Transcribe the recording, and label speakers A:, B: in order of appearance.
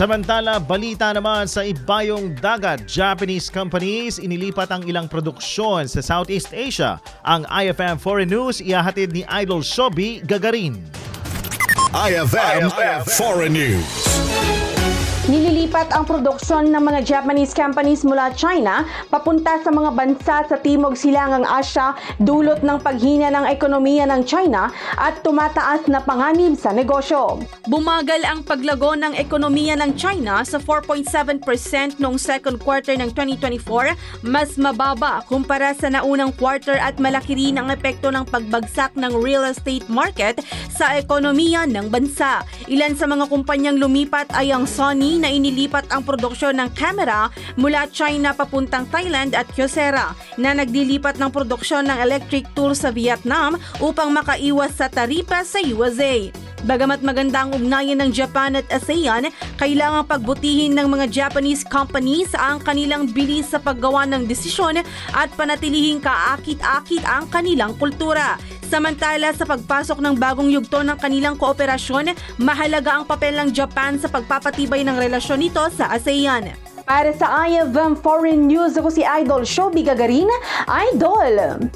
A: Samantala, balita naman sa ibayong dagat, Japanese companies inilipat ang ilang produksyon sa Southeast Asia. Ang IFM Foreign News ihahatid ni Idol Shobi Gagarin.
B: IFM, Foreign News.
C: Nililipat ang produksyon ng mga Japanese companies mula China papunta sa mga bansa sa Timog Silangang Asya dulot ng paghina ng ekonomiya ng China at tumataas na panganib sa negosyo. Bumagal ang paglago ng ekonomiya ng China sa 4.7% noong second quarter ng 2024, mas mababa kumpara sa naunang quarter at malaki rin ang epekto ng pagbagsak ng real estate market sa ekonomiya ng bansa. Ilan sa mga kumpanyang lumipat ay ang Sony na inilipat ang produksyon ng camera mula China papuntang Thailand at Kyocera na nagdilipat ng produksyon ng electric tools sa Vietnam upang makaiwas sa taripa sa USA. Bagamat maganda ang ugnayan ng Japan at ASEAN, kailangang pagbutihin ng mga Japanese companies ang kanilang bilis sa paggawa ng desisyon at panatilihing kaakit-akit ang kanilang kultura. Samantala sa pagpasok ng bagong yugto ng kanilang kooperasyon, mahalaga ang papel ng Japan sa pagpapatibay ng relasyon nito sa ASEAN. Para sa IFM Foreign News, ako si Idol Shobi Gagarin, Idol!